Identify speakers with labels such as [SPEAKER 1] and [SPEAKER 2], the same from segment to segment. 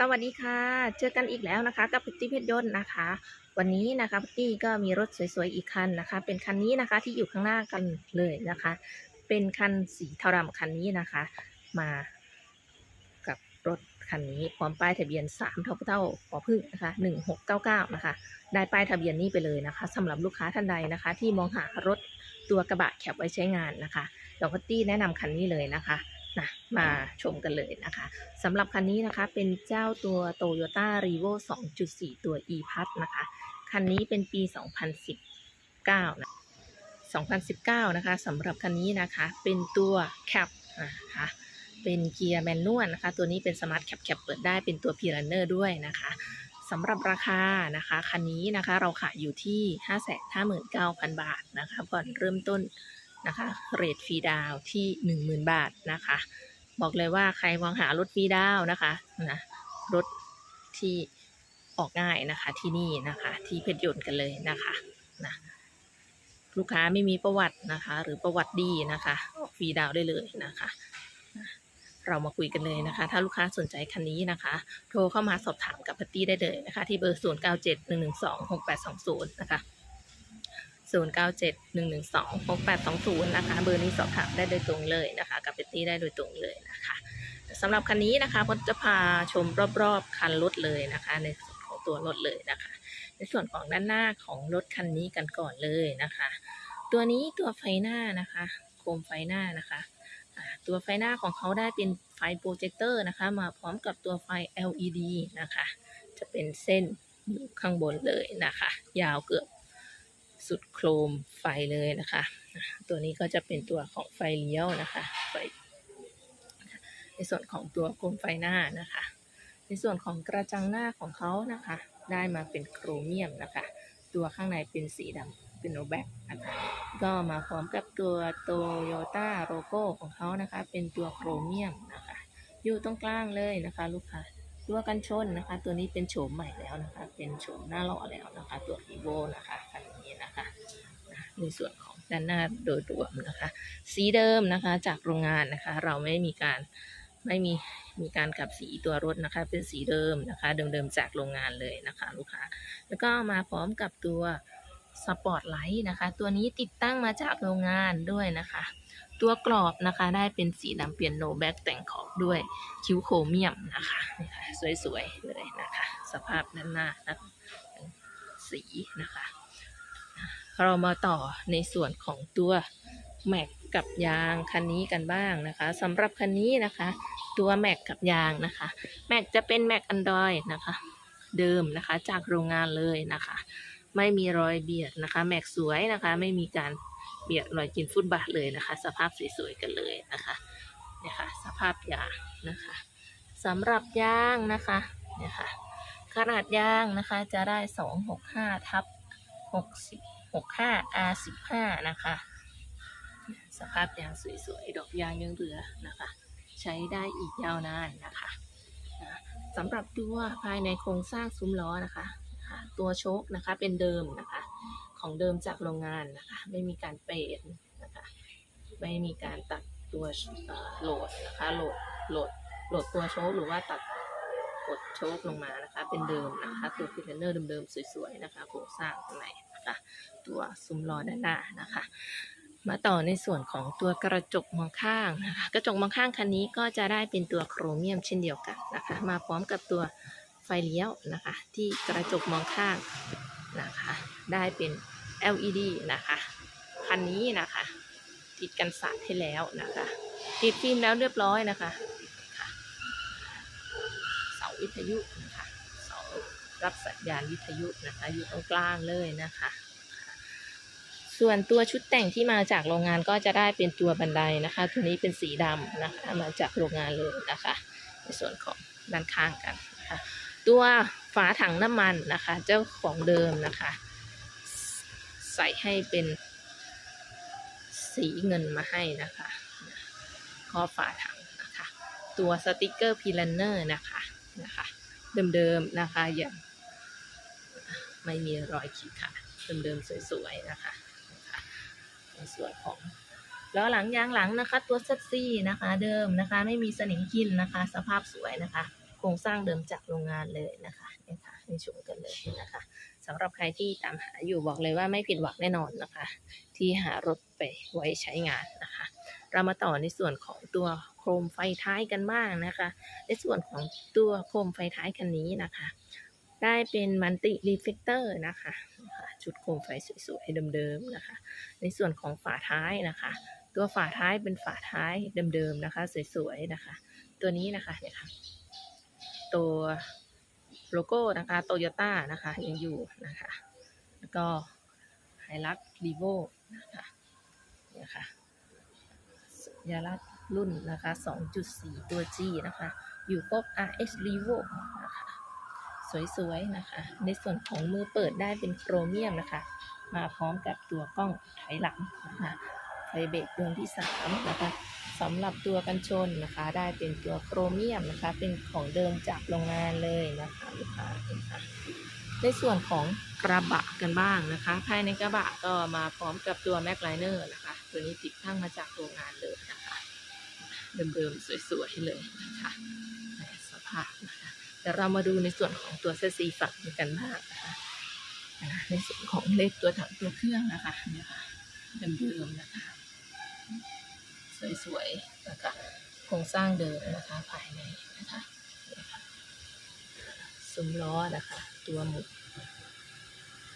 [SPEAKER 1] สวัสดีค่ะ เจอกันอีกแล้วนะคะ กับพิตตี้เพชรยนต์นะคะ วันนี้นะคะพิตตี้ก็มีรถสวยๆอีกคันนะคะ เป็นคันนี้นะคะที่อยู่ข้างหน้ากันเลยนะคะ เป็นคันสีเทาดำคันนี้นะคะ มากับรถคันนี้พร้อมป้ายทะเบียน3เท่าเท่าปอพึ่งนะคะ1699นะคะ ได้ป้ายทะเบียนนี้ไปเลยนะคะสำหรับลูกค้าท่านใดนะคะ ที่มองหารถตัวกระบะแคปไว้ใช้งานนะคะเดี๋ยวพิตตี้แนะนำคันนี้เลยนะคะ นะมาชมกันเลยนะคะสำหรับคันนี้นะคะเป็นเจ้าตัว Toyota r e v o 2.4 ตัว e p a s นะคะ คันนี้เป็นปี 2019 นะ 2019 นะคะสำหรับคันนี้นะคะเป็นตัว Cap นะคะเป็นเกียร์แมนนวลนะคะ ตัวนี้เป็นสมาร์ทแคปแคปเปิดได้เป็นตัว p i r a n n e r ด้วยนะคะสำหรับราคานะคะคันนี้นะคะเราขายอยู่ที่ 559,000 บาทนะคะผ่อนเริ่มต้น นะคะเรทฟรีดาวที่ 10,000 บาทนะคะ บอกเลยว่าใครมองหารถฟรีดาวนะคะนะรถที่ออกง่ายนะคะที่นี่นะคะที่เพชรยนต์กันเลยนะคะนะลูกค้าไม่มีประวัตินะคะ หรือประวัติดีนะคะออกฟรีดาวได้เลยนะคะนะเรามาคุยกันเลยนะคะ ถ้าลูกค้าสนใจคันนี้นะคะ โทรเข้ามาสอบถามกับพัตตี้ได้เลยนะคะ ที่เบอร์ 0 9 7 1 1 2 6 8 2 0 นะคะ 0 9 7 1 1 2 6 8 2 0 นะคะ เบอร์นี้สอบถามได้โดยตรงเลยนะคะ กับพัตตี้ได้โดยตรงเลยนะคะสำหรับคันนี้นะคะพจจะพาชมรอบๆคันรถเลยนะคะ ในส่วนของตัวรถเลยนะคะ ในส่วนของด้านหน้าของรถคันนี้กันก่อนเลยนะคะ ตัวนี้ตัวไฟหน้านะคะโคมไฟหน้านะคะตัวไฟหน้าของเขาได้เป็นไฟโปรเจคเตอร์นะคะ มาพร้อมกับตัวไฟ LED นะคะ จะเป็นเส้นอยู่ข้างบนเลยนะคะ ยาวเกือบ สุดโครมไฟเลยนะคะ ตัวนี้ก็จะเป็นตัวของไฟเลี้ยวนะคะไฟในส่วนของตัวโคมไฟหน้านะคะ ในส่วนของกระจังหน้าของเขานะคะ ได้มาเป็นโครเมียมนะคะ ตัวข้างในเป็นสีดำเป็นโนแบ็กนะคะก็มาพร้อมกับตัวโตโยต้าโลโก้ของเขานะคะ เป็นตัวโครเมียมนะคะ อยู่ตรงกลางเลยนะคะ ลูกค้าตัวกันชนนะคะ ตัวนี้เป็นโฉมใหม่แล้วนะคะ เป็นโฉมหน้าหล่อแล้วนะคะ ตัว e v o นะคะ นะคะ ในส่วนของด้านหน้าโดยรวมนะคะ สีเดิมนะคะจากโรงงานนะคะ เราไม่มีการไม่มีมีการกลับสีตัวรถนะคะ เป็นสีเดิมนะคะ เดิมๆจากโรงงานเลยนะคะ ลูกค้า แล้วก็มาพร้อมกับตัวสปอร์ตไลท์นะคะ ตัวนี้ติดตั้งมาจากโรงงานด้วยนะคะ ตัวกรอบนะคะได้เป็นสีดำเปลี่ยนโนแบ็กแต่งขอบด้วยคิ้วโครเมียมนะคะสวยๆเลยนะคะ สภาพด้านหน้านะะสีนะคะ เรามาต่อในส่วนของตัวแม็กกับยางคันนี้กันบ้างนะคะสำหรับคันนี้นะคะ ตัวแม็กกับยางนะคะแม็กจะเป็นแม็กอันดรอยนะคะ เดิมนะคะจากโรงงานเลยนะคะ ไม่มีรอยเบียดนะคะแม็กสวยนะคะ ไม่มีการเบียดรอยกินฟุตบาทเลยนะคะ สภาพสวยๆกันเลยนะคะเนี่ยค่ะสภาพยางนะคะสำหรับยางนะคะเนี่ยค่ะขนาดยางนะคะจะได้ 265ทับ60 65 R 15 นะคะสภาพยางสวยๆ ดอกยางยังเหลือนะคะ ใช้ได้อีกยาวนานนะคะสำหรับตัวภายในโครงสร้างซุ้มล้อนะคะ ตัวโชคนะคะเป็นเดิมนะคะ ของเดิมจากโรงงานนะคะ ไม่มีการเปลี่ยนนะคะ ไม่มีการตัดตัวโหลดนะคะโหลดโหลดโหลดตัวโชคหรือว่าตัดกดโชคลงมานะคะ เป็นเดิมนะคะ ตัวพิเทนเนอร์เดิมๆสวยๆนะคะโครงสร้างข้างใน นะคะ ตัวซุ้มล้อด้านหน้านะคะ มาต่อในส่วนของตัวกระจกมองข้างนะคะกระจกมองข้างคันนี้ก็จะได้เป็นตัวโครเมียมเช่นเดียวกันนะคะ มาพร้อมกับตัวไฟเลี้ยวนะคะ ที่กระจกมองข้างนะคะ ได้เป็น LED นะคะคันนี้นะคะ ติดกันสาดให้แล้วนะคะ ติดฟิล์มแล้วเรียบร้อยนะคะเสาวิทยุนะคะ รับสัญญาณวิทยุนะคะอยู่ตรงกลางเลยนะคะ ส่วนตัวชุดแต่งที่มาจากโรงงานก็จะได้เป็นตัวบันไดนะคะ ตัวนี้เป็นสีดำนะคะมาจากโรงงานเลยนะคะ ในส่วนของด้านข้างกันนะคะตัวฝาถังน้ำมันนะคะ เจ้าของเดิมนะคะ ใส่ให้เป็นสีเงินมาให้นะคะข้อฝาถังนะคะ ตัวสติกเกอร์พีลันเนอร์นะคะนะคะ เดิมๆนะคะอย่าง ไม่มีรอยขีดขาเดิมๆสวยๆนะคะนะคะในส่วนของล้อหลังยางหลังนะคะ ตัวเซตซี่นะคะเดิมนะคะ ไม่มีสนิมกินนะคะ สภาพสวยนะคะ โครงสร้างเดิมจากโรงงานเลยนะคะเนี่ยค่ะให้ชมกันเลยนะคะสำหรับใครที่ตามหาอยู่บอกเลยว่าไม่ผิดหวังแน่นอนนะคะ ที่หารถไปไว้ใช้งานนะคะ เรามาต่อในส่วนของตัวโคมไฟท้ายกันบ้างนะคะ ในส่วนของตัวโคมไฟท้ายคันนี้นะคะ ได้เป็นมันติรีเฟกเตอร์นะคะชุดโคมไฟสวยๆเดิมๆนะคะ ในส่วนของฝาท้ายนะคะ ตัวฝาท้ายเป็นฝาท้ายเดิมๆนะคะ สวยๆนะคะ ตัวนี้นะคะเนี่ยค่ะตัวโลโก้นะคะโตโยต้านะคะยังอยู่นะคะ แล้วก็ไฮรักรีโวนะคะเนี่ยค่ะสัญลักษณ์รุ่นนะคะ 2.4 ตัว G นะคะ อยู่ครบ RS Revo สวยๆนะคะ ในส่วนของมือเปิดได้เป็นโครเมียมนะคะ มาพร้อมกับตัวกล้องถอยหลังนะคะไฟเบรกดวงที่สามนะคะสำหรับตัวกันชนนะคะ ได้เป็นตัวโครเมียมนะคะ เป็นของเดิมจากโรงงานเลยนะคะลูกค้านะคะในส่วนของกระบะกันบ้างนะคะ ภายในกระบะก็มาพร้อมกับตัวแม็กไลเนอร์นะคะ ตัวนี้ติดตั้งมาจากโรงงานเลยนะคะ เดิมๆสวยๆเลยนะคะในสภาพนะคะ ดี๋ยวเรามาดูในส่วนของตัวเซตซีฝั่งกันบ้างนะคะในส่วนของเลขตัวถังตัวเครื่องนะคะเนี่ยค่ะเดิมๆนะคะ สวยๆนะคะโครงสร้างเดิมนะคะภายในนะคะเนี่ยค่ะซุ้มล้อนะคะ ตัวหมุด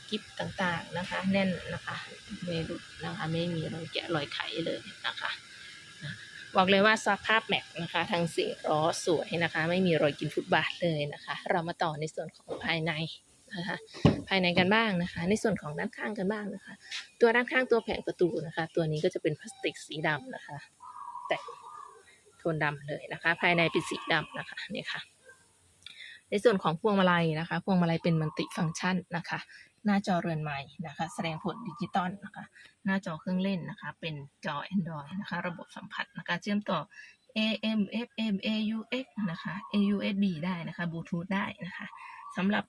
[SPEAKER 1] กิฟต่างๆนะคะ แน่นนะคะ ไม่หลุดนะคะ ไม่มีรอยแกะรอยไขเลยนะคะ บอกเลยว่าสภาพแม็กนะคะทางสี่ล้อสวยนะคะ ไม่มีรอยกินฟุตบาทเลยนะคะ เรามาต่อในส่วนของภายในนะคะภายในกันบ้างนะคะ ในส่วนของด้านข้างกันบ้างนะคะ ตัวด้านข้างตัวแผงประตูนะคะ ตัวนี้ก็จะเป็นพลาสติกสีดำนะคะ แต่โทนดำเลยนะคะ ภายในเป็นสีดำนะคะนี่ค่ะ ในส่วนของพวงมาลัยนะคะ พวงมาลัยเป็นมัลติฟังก์ชันนะคะ หน้าจอเรือนใหม่นะคะ แสดงผลดิจิตอลนะคะ หน้าจอเครื่องเล่นนะคะ เป็นจอ Android นะคะ ระบบสัมผัสนะคะ เชื่อมต่อ AM FM AUX นะคะ AUSB ได้นะคะบลูทูธได้นะคะสำหรับ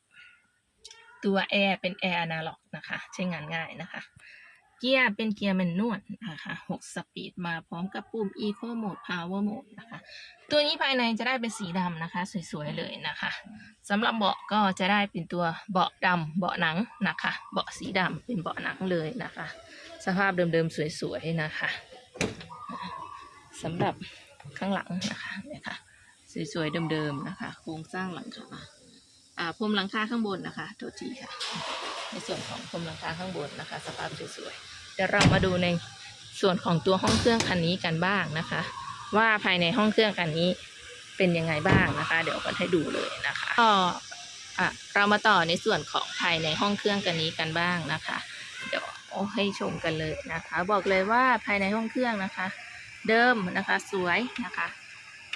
[SPEAKER 1] ตัว Air เป็น Air Analog นะคะ ใช้งานง่ายนะคะ เกียร์เป็นเกียร์แมนนวลนะคะ6สปีดมาพร้อมกับปุ่ม Eco Mode Power Mode นะคะ ตัวนี้ภายในจะได้เป็นสีดำนะคะ สวยๆเลยนะคะสำหรับเบาะก็จะได้เป็นตัวเบาะดำเบาะหนังนะคะ เบาะสีดำเป็นเบาะหนังเลยนะคะ สภาพเดิมๆสวยๆนะคะสำหรับข้างหลังนะคะเนี่ยค่ะสวยๆเดิมๆนะคะ โครงสร้างหลังคาอ่าพรมหลังคาข้างบนนะคะโทษทีค่ะ ในส่วนของพรมหลังคาข้างบนนะคะ สภาพสวยๆเดี๋ยวเรามาดูในส่วนของตัวห้องเครื่องคันนี้กันบ้างนะคะ ว่าภายในห้องเครื่องคันนี้เป็นยังไงบ้างนะคะ เดี๋ยวกันให้ดูเลยนะคะก็อะเรามาต่อในส่วนของภายในห้องเครื่องกันนี้กันบ้างนะคะ เดี๋ยวเอาให้ชมกันเลยนะคะ บอกเลยว่าภายในห้องเครื่องนะคะ เดิมนะคะสวยนะคะ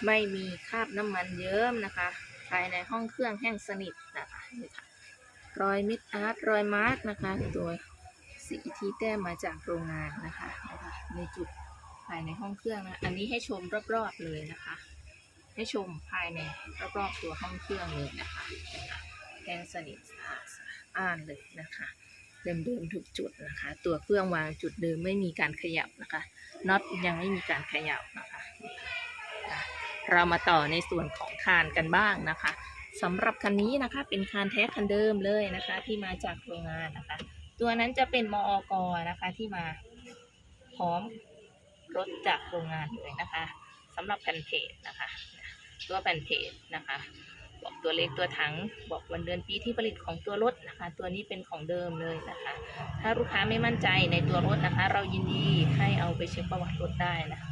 [SPEAKER 1] ไม่มีคราบน้ำมันเยิ้มนะคะ ภายในห้องเครื่องแห้งสนิทนะคะนี่ค่ะ รอยมิดอาร์ตรอยมาร์กนะคะ ตัวสีที่แต้มมาจากโรงงานนะคะนะคะ ในจุดภายในห้องเครื่องนะ อันนี้ให้ชมรอบๆเลยนะคะ ให้ชมภายในรอบๆตัวห้องเครื่องเลยนะคะแห้งสนิทสะอาดสะอ้านเลยนะคะเดิมๆทุกจุดนะคะ ตัวเครื่องวางจุดเดิมไม่มีการขยับนะคะน็อตยังไม่มีการขยับนะคะ เรามาต่อในส่วนของคานกันบ้างนะคะ สำหรับคันนี้นะคะ เป็นคานแท้คันเดิมเลยนะคะ ที่มาจากโรงงานนะคะ ตัวนั้นจะเป็นมอกนะคะ ที่มาพร้อมรถจากโรงงานเลยนะคะสำหรับแผ่นเพจนะคะ ตัวแผ่นเพจนะคะ บอกตัวเลขตัวถังบอกวันเดือนปีที่ผลิตของตัวรถนะคะ ตัวนี้เป็นของเดิมเลยนะคะ ถ้าลูกค้าไม่มั่นใจในตัวรถนะคะ เรายินดีให้เอาไปเช็คประวัติรถได้นะคะ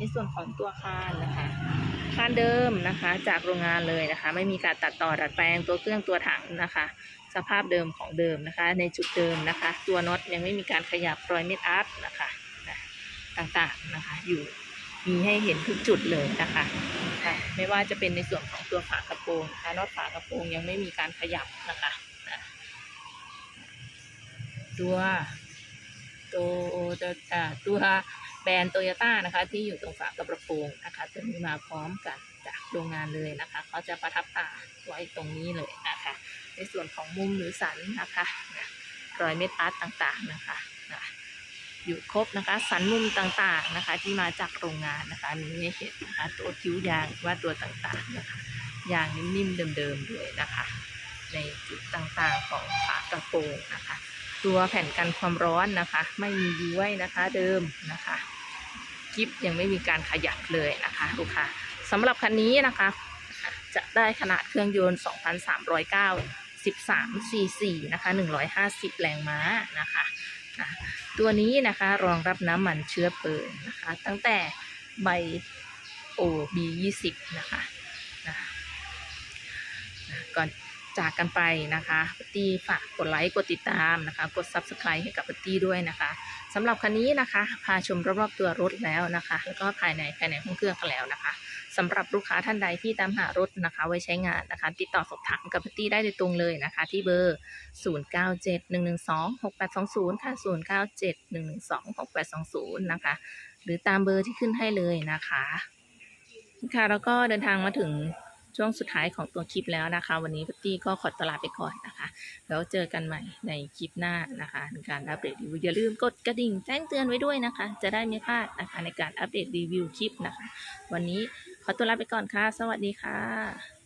[SPEAKER 1] ในส่วนของตัวคานนะคะคานเดิมนะคะ จากโรงงานเลยนะคะ ไม่มีการตัดต่อดัดแปลงตัวเครื่องตัวถังนะคะ สภาพเดิมของเดิมนะคะ ในจุดเดิมนะคะ ตัวน็อตยังไม่มีการขยับรอยเม็ดอาร์ตนะคะต่างๆนะคะอยู่มีให้เห็นทุกจุดเลยนะคะไม่ว่าจะเป็นในส่วนของตัวฝากระโปรงนะคะน็อตฝากระโปรงยังไม่มีการขยับนะคะตัวตัวตัว แบรนด์โตโยต้านะคะ ที่อยู่ตรงฝากระโปรงนะคะจะมีมาพร้อมกันจากโรงงานเลยนะคะเขาจะประทับตาไว้ตรงนี้เลยนะคะ ในส่วนของมุมหรือสันนะคะรอยเม็ดอาร์ตต่างๆนะคะนะอยู่ครบนะคะ สันมุมต่างๆนะคะ ที่มาจากโรงงานนะคะมีให้เห็นนะคะตัวคิ้วยางว่าตัวต่างๆนะคะยางนิ่มๆเดิมๆด้วยนะคะ ในจุดต่างๆของฝากระโปรงนะคะ ตัวแผ่นกันความร้อนนะคะ ไม่มีย้วยนะคะเดิมนะคะกิฟยังไม่มีการขยับเลยนะคะลูกค้าสำหรับคันนี้นะคะ จะได้ขนาดเครื่องยนต์ 2,309 13 cc นะคะ 150 แรงม้านะคะตัวนี้นะคะรองรับน้ำมันเชื้อเพลิงนะคะ ตั้งแต่ใบ OB 20นะคะนะนะก่อน จากกันไปนะคะปตตี้ฝากกดไลค์กดติดตามนะคะ กด Subscribe ให้กับปตตี้ด้วยนะคะสำหรับคันนี้นะคะ พาชมรอบๆตัวรถแล้วนะคะ แล้วก็ภายในภายในห้องเครื่องกันแล้วนะคะสำหรับลูกค้าท่านใดที่ตามหารถนะคะ ไว้ใช้งานนะคะ ติดต่อสอบถามกับพิตตี้ได้โดยตรงเลยนะคะ ที่เบอร์ 0971126820 ค่ะ 0971126820 นะคะ หรือตามเบอร์ที่ขึ้นให้เลยนะคะค่ะแล้วก็เดินทางมาถึง ช่วงสุดท้ายของตัวคลิปแล้วนะคะ วันนี้พัตตี้ก็ขอตลาไปก่อนนะคะ แล้วเจอกันใหม่ในคลิปหน้านะคะในการอัปเดตรีวิวอย่าลืมกดกระดิ่งแจ้งเตือนไว้ด้วยนะคะ จะได้ไม่พลาดนะคะในการอัปเดตรีวิวคลิปนะคะ วันนี้ขอตัวลาไปก่อนค่ะ สวัสดีค่ะ